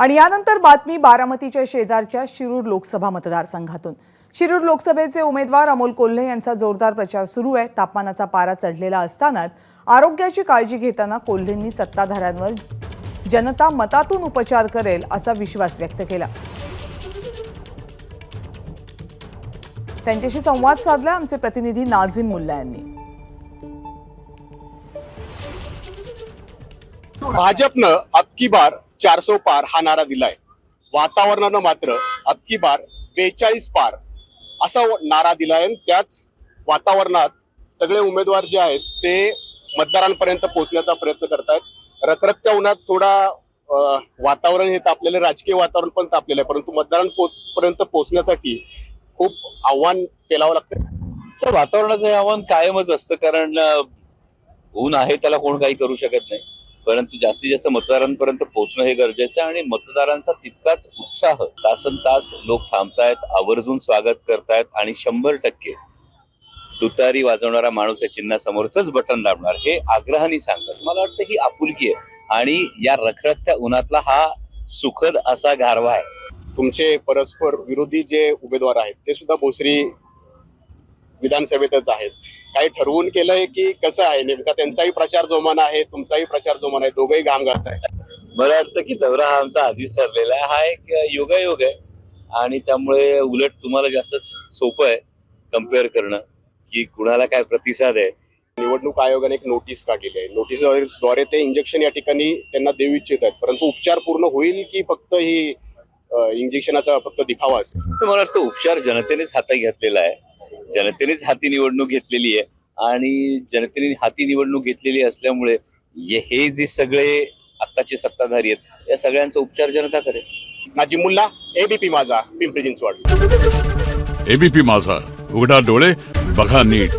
आणि यानंतर बातमी बारामतीच्या शेजारच्या शिरूर लोकसभा मतदारसंघातून. शिरूर लोकसभेचे उमेदवार अमोल कोल्हे यांचा जोरदार प्रचार सुरू आहे. तापमानाचा पारा चढलेला असतानाच आरोग्याची काळजी घेताना कोल्हेंनी सत्ताधाऱ्यांवर जनता मतातून उपचार करेल असा विश्वास व्यक्त केला. त्यांच्याशी संवाद साधला आमचे प्रतिनिधी नाझीम मुल्ला यांनी. भाजपनं अबकी बार चारसो पार हा नारा दिलाय. वातावरणानं मात्र अबकी बार बेचाळीस पार असा नारा दिलाय आणि त्याच वातावरणात सगळे उमेदवार जे आहेत ते मतदारांपर्यंत पोहोचण्याचा प्रयत्न करतायत. रखरखत्या उन्हात थोडा वातावरण हे तापलेलं राजकीय वातावरण पण तापलेलं आहे परंतु मतदारांपर्यंत पोहोचण्यासाठी खूप आव्हान पेलावं लागतं तर वातावरणाचं हे आव्हान कायमच असतं कारण ऊन आहे त्याला कोण काही करू शकत नाही. परंतु जास्तीत जास्त मतदारांपर्यंत पोहोचणं हे गरजेचं आहे आणि मतदारांचा तितकाच उत्साह तासन तास लोक थांबतायत आवर्जून स्वागत करतायत आणि शंभर टक्के तुतारी वाजवणारा माणूस या चिन्हासमोरच बटन दाबणार हे आग्रहाने सांगतात. मला वाटतं ही आपुलकी आहे आणि या रखरखत्या उन्हातला हा सुखद असा गारवा आहे. तुमचे परस्पर विरोधी जे उमेदवार आहेत ते सुद्धा भोसरी विधानसभेतच आहेत. काही ठरवून केलंय की कसं आहे? नेमका त्यांचाही प्रचार जोमान आहे तुमचाही प्रचार जोमान आहे दोघंही घाम घालताय मला वाटतं की दौरा हा आमचा आधीच ठरलेला आहे. हा एक योगायोग आहे आणि त्यामुळे उलट तुम्हाला जास्त सोपं आहे कंपेअर करणं की कुणाला काय प्रतिसाद आहे. निवडणूक आयोगाने एक नोटीस काढलेली आहे. नोटीसद्वारे ते इंजेक्शन या ठिकाणी त्यांना देऊ इच्छित आहेत. परंतु उपचार पूर्ण होईल की फक्त ही इंजेक्शनाचा फक्त दिखावा असेल? मला वाटतं उपचार जनतेनेच हाती घेतलेला आहे. जनतेनेच हाती निवडणूक घेतलेली आहे. आणि जनतेने हाती निवडणूक घेतलेली असल्यामुळे हे- हे जे सगळे आत्ताचे सत्ताधारी आहेत या सगळ्यांचा उपचार जनता करेल. नाजिमुल्ला एबीपी माझा पिंपरी चिंचवड. एबीपी माझा उघडा डोळे बघा नीट.